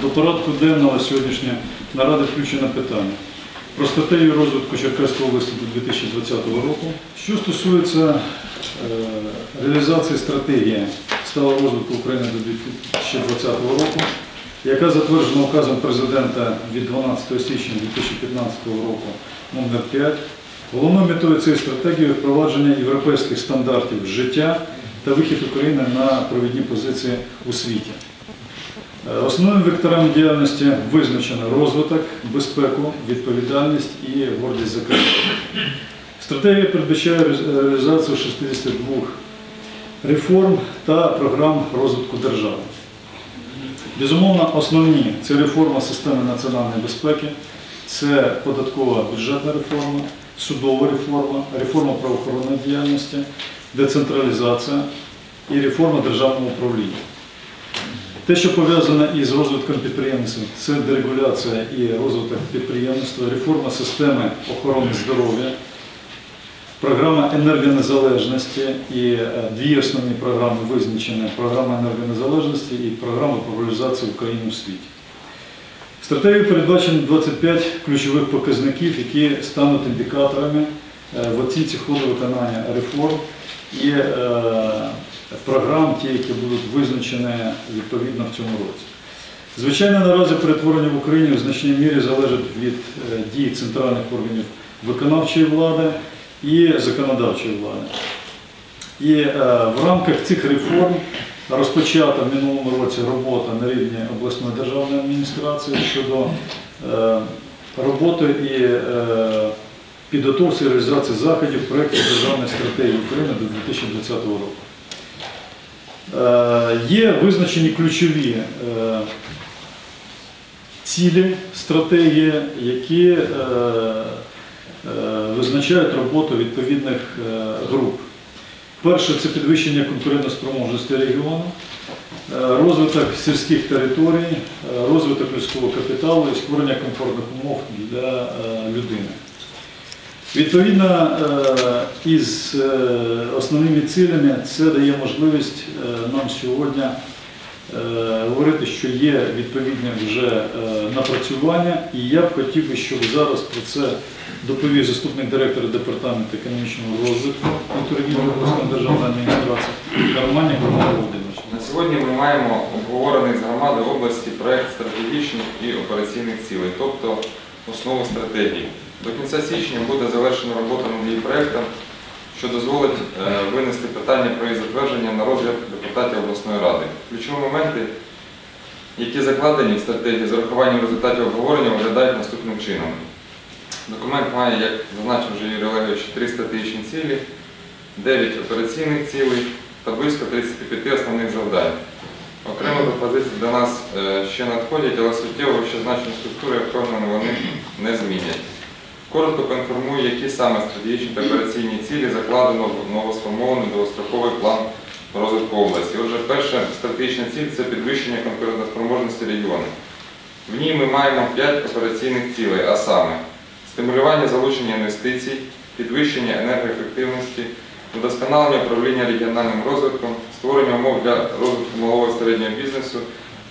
До порядку денного сьогоднішньої наради включено питання про стратегію розвитку Черкаської області до 2020 року. Що стосується е, реалізації стратегії сталого розвитку України до 2020 року, яка затверджена указом президента від 12 січня 2015 року номер 5 Головною метою цієї стратегії впровадження європейських стандартів життя та вихід України на провідні позиції у світі. Е, Основними векторами діяльності визначено розвиток, безпеку, відповідальність і гордість за країну. Стратегія передбачає реалізацію 62 реформ та програм розвитку держави. Безумовно, основні це реформа системи національної безпеки, це податкова бюджетна реформа, судова реформа, реформа правоохоронної діяльності, децентралізація і реформа державного управління. Те, що пов'язане із розвитком підприємництва, це дерегуляція і розвиток підприємництва, реформа системи охорони здоров'я, програма енергонезалежності і е, дві основні програми визначені програма енергонезалежності і програма популяризації України в світі. Стратегією передбачено 25 ключових показників, які стануть індикаторами е, в оцінці ходу виконання реформ і програм, ті, які будуть визначені відповідно в цьому році. Звичайно, наразі перетворення в Україні в значній мірі залежить від е, дій центральних органів виконавчої влади і законодавчої влади. І е, в рамках цих реформ розпочата в минулому році робота на рівні обласної державної адміністрації щодо е, роботи і е, підготовки реалізації заходів проєктів Державної стратегії України до 2020 року. Е, Є визначені ключові е, цілі стратегії, які е, визначають роботу відповідних груп. Перше це підвищення конкурентоспроможності регіону, розвиток сільських територій, розвиток людського капіталу і створення комфортних умов для людини. Відповідно, е, із е, основними цілями це дає можливість е, нам сьогодні говорити, що є відповідне вже напрацювання, і я б хотів би, щоб зараз про це доповів заступник директора департаменту економічного розвитку і торгівлі державної адміністрації Роман Володимирович. На сьогодні ми маємо обговорений з громади області проект стратегічних і операційних цілей, тобто основу стратегії. До кінця січня буде завершена робота над її проектом, що дозволить е, винести питання про її затвердження на розгляд депутатів обласної ради. Ключові моменти, які закладені в стратегії з урахуванням результатів обговорення, виглядають наступним чином. Документ має, як зазначив вже Юрій Олегович, три стратегічні цілі, 9 операційних цілей та близько 35 основних завдань. Окремі пропозиції до нас е, ще надходять, але суттєво ще вищезначені структури, я впевнений, вони не змінять. Коротко поінформую, які саме стратегічні та операційні цілі закладено в новосформований довгостроковий план розвитку області. Отже, перша стратегічна ціль це підвищення конкурентоспроможності регіону. В ній ми маємо 5 операційних цілей, а саме стимулювання залучення інвестицій, підвищення енергоефективності, вдосконалення управління регіональним розвитком, створення умов для розвитку малого і середнього бізнесу.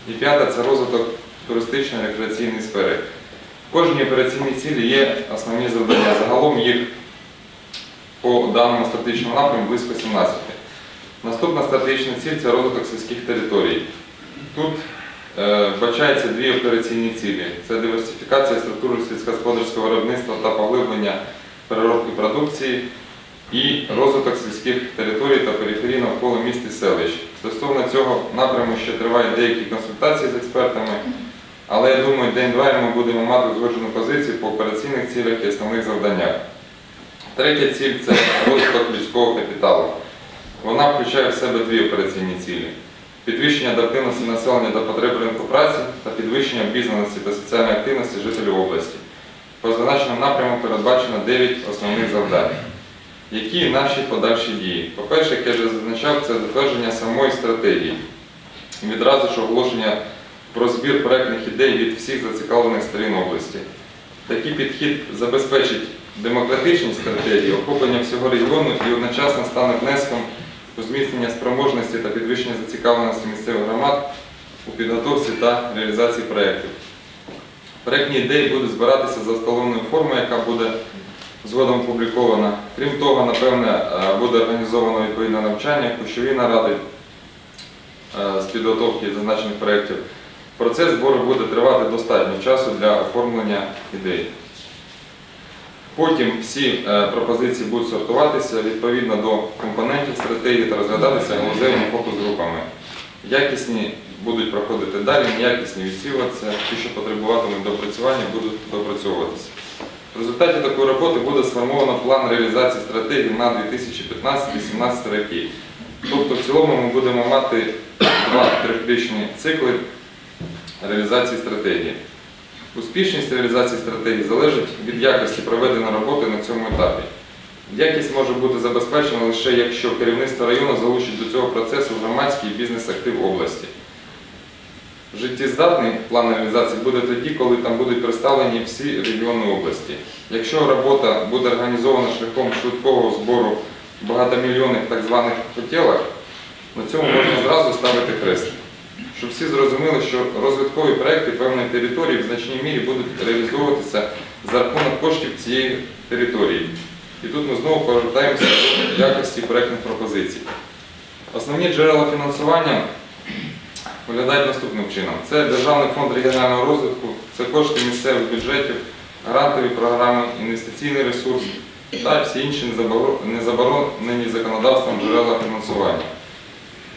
І п'яте це розвиток туристичної рекреаційної сфери. Кожній операційній цілі є основні завдання. Загалом їх по даному стратегічному напряму близько 17. Наступна стратегічна ціль це розвиток сільських територій. Тут е, вбачається дві операційні цілі: це диверсифікація структури сільськогосподарського виробництва та поглиблення переробки продукції і розвиток сільських територій та периферій навколо міст і селищ. Стосовно цього напряму ще тривають деякі консультації з експертами, але я думаю, день-два ми будемо мати узгоджену позицію по операційних цілях і основних завданнях. Третя ціль це розвиток людського капіталу. Вона включає в себе дві операційні цілі: підвищення адаптивності населення до потреб ринку праці та підвищення обізнаності та соціальної активності жителів області. По зазначеному напряму передбачено 9 основних завдань. Які наші подальші дії? По-перше, як я вже зазначав, це затвердження самої стратегії. Відразу ж оголошення про збір проектних ідей від всіх зацікавлених сторін області. Такий підхід забезпечить демократичність стратегії, охоплення всього регіону і одночасно стане внеском у зміцнення спроможності та підвищення зацікавленості місцевих громад у підготовці та реалізації проєктів. Проєктні ідеї будуть збиратися за встановленою формою, яка буде згодом опублікована. Крім того, напевне, е, буде організовано відповідне навчання, кущові наради е, з підготовки зазначених проєктів. Процес збору буде тривати достатньо часу для оформлення ідей. Потім всі е, пропозиції будуть сортуватися відповідно до компонентів стратегії та розглядатися галузевими фокус-групами. Якісні будуть проходити далі, неякісні відсілюватися, ті, що потребуватимуть допрацювання, будуть допрацьовуватися. В результаті такої роботи буде сформовано план реалізації стратегії на 2015-2017 роки. Тобто, в цілому ми будемо мати два трьохрічні цикли реалізації стратегії. Успішність реалізації стратегії залежить від якості проведеної роботи на цьому етапі. Якість може бути забезпечена лише якщо керівництво району залучить до цього процесу громадський бізнес-актив області. Життєздатний план реалізації буде тоді, коли там будуть представлені всі регіони області. Якщо робота буде організована шляхом швидкого збору багатомільйонних так званих хотілок, на цьому можна зразу ставити хрест. Щоб всі зрозуміли, що розвиткові проекти певної території в значній мірі будуть реалізовуватися за рахунок коштів цієї території. І тут ми знову повертаємося до якості проектних пропозицій. Основні джерела фінансування виглядають наступним чином. Це Державний фонд регіонального розвитку, це кошти місцевих бюджетів, грантові програми, інвестиційний ресурс та всі інші незаборонені законодавством джерела фінансування.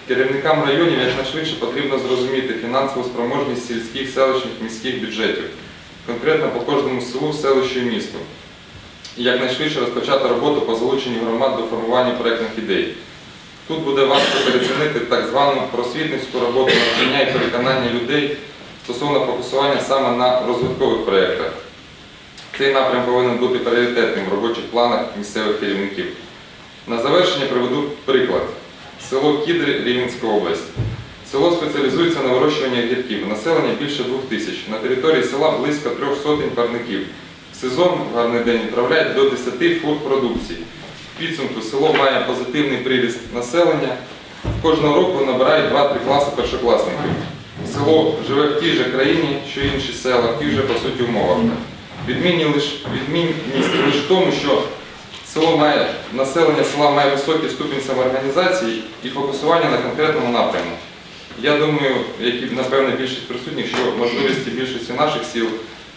Керівникам районів якнайшвидше потрібно зрозуміти фінансову спроможність сільських, селищних, міських бюджетів, конкретно по кожному селу, селищу і місту. І якнайшвидше розпочати роботу по залученню громад до формування проєктних ідей. Тут буде важко перецінити так звану просвітницьку роботу навчання і переконання людей стосовно фокусування саме на розвиткових проєктах. Цей напрям повинен бути пріоритетним в робочих планах місцевих керівників. На завершення приведу приклад. Село Кідри, Рівненська область. Село спеціалізується на вирощуванні огірків. Населення більше двох тисяч. На території села близько трьох сотень парників. В сезон в гарний день відправляють до 10 фур продукції. В підсумку село має позитивний приріст населення. Кожного року набирають 2-3 класи першокласників. Село живе в тій же країні, що інші села, в тих же, по суті, умовах. Відмінні відмінність лише в тому, що село має, населення села має високий ступінь самоорганізації і фокусування на конкретному напряму. Я думаю, як і напевне більшість присутніх, що можливості більшості наших сіл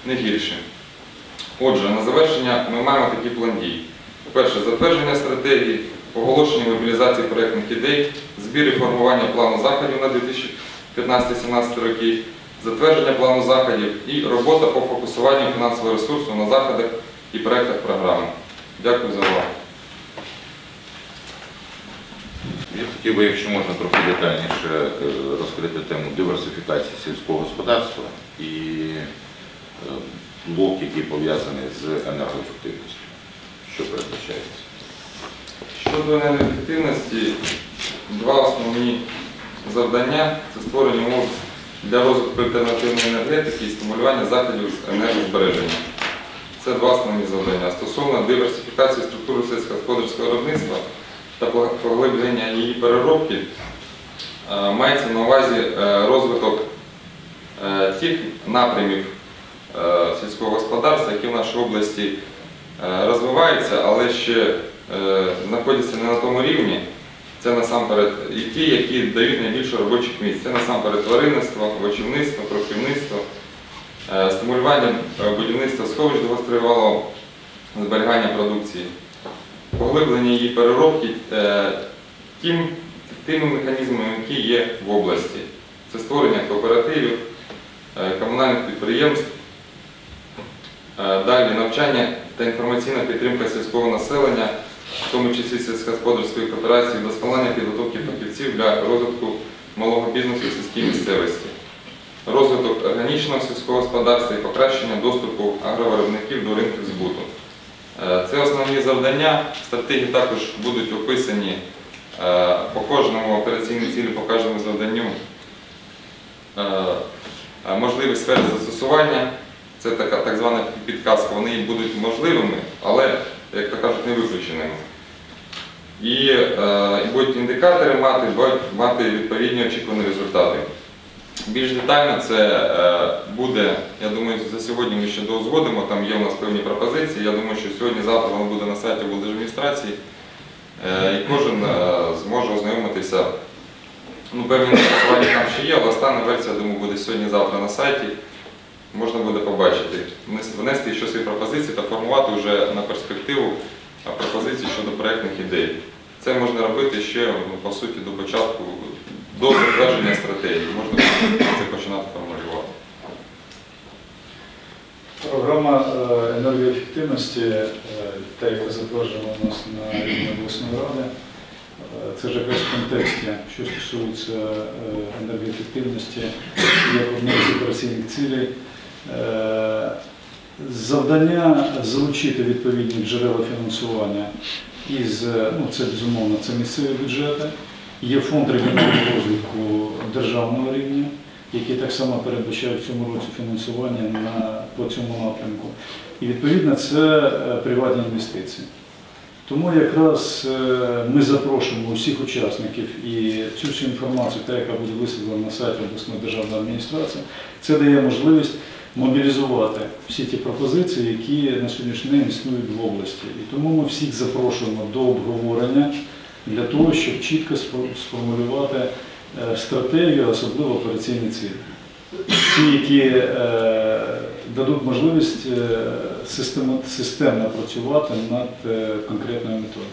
не гірші. Отже, на завершення ми маємо такий план дій. По-перше, затвердження стратегії, оголошення мобілізації проєктних ідей, збір і формування плану заходів на 2015-2017 роки, затвердження плану заходів і робота по фокусуванню фінансового ресурсу на заходах і проєктах програми. Дякую за увагу. Я хотів би, якщо можна, трохи детальніше е, розкрити тему диверсифікації сільського господарства і е, блок, який пов'язаний з енергоефективністю. Що передбачається? Щодо енергоефективності, два основні завдання це створення умов для розвитку альтернативної енергетики і стимулювання заходів енергозбереження. Це два основні завдання. Стосовно диверсифікації структури сільськогосподарського виробництва та поглиблення її переробки, е, мається на увазі е, розвиток е, тих напрямів сільського господарства, які в нашій області розвиваються, але ще знаходяться не на тому рівні. Це насамперед і ті, які дають найбільше робочих місць. Це насамперед тваринництво, овочівництво, крохівництво, е, стимулювання е, будівництва сховищ довгостривалого зберігання продукції, поглиблення її переробки е, тим, тими механізмами, які є в області. Це створення кооперативів, е, комунальних підприємств, Е, Далі навчання та інформаційна підтримка сільського населення, в тому числі сільськогосподарської кооперації, вдосконалення підготовки фахівців для розвитку малого бізнесу в сільській органічного сільського господарства і покращення доступу агровиробників до ринків збуту. Е, Це основні завдання. Стратегії також будуть описані е, по кожному операційній цілі, по кожному завданню е, можливі сфери застосування. Це така так звана підказка, вони будуть можливими, але, як то кажуть, не виключеними. І, і будуть індикатори мати, мати відповідні очікувані результати. Більш детально це е, буде, я думаю, за сьогодні ми ще доузгодимо, там є у нас певні пропозиції. Я думаю, що сьогодні-завтра воно буде на сайті облдержадміністрації. Е, І кожен е, зможе ознайомитися. Ну, певні напрацювання там ще є, але остання версія, я думаю, буде сьогодні-завтра на сайті. Можна буде побачити, внести ще свої пропозиції та формувати вже на перспективу пропозиції щодо проєктних ідей. Це можна робити ще ну, по суті до початку, до затвердження стратегії. Можна це починати формулювати. Програма е, енергоефективності, е, та, яка затверджена у нас на рівні обласної ради, е, це ж якраз в контексті, що стосується енергоефективності як однієї з операційних цілей. Завдання залучити відповідні джерела фінансування із, ну це безумовно, це місцеві бюджети, є фонд регіонального розвитку державного рівня, які так само передбачають в цьому році фінансування на, по цьому напрямку. І відповідно це е, приватні інвестиції. Тому якраз е, ми запрошуємо усіх учасників і цю всю інформацію, та яка буде висвітлена на сайті обласної державної адміністрації, це дає можливість мобілізувати всі ті пропозиції, які на сьогоднішній день існують в області. І тому ми всіх запрошуємо до обговорення для того, щоб чітко сформулювати е, стратегію, особливо операційні цілі. Ті, які е, дадуть можливість е, системно працювати над конкретною метою.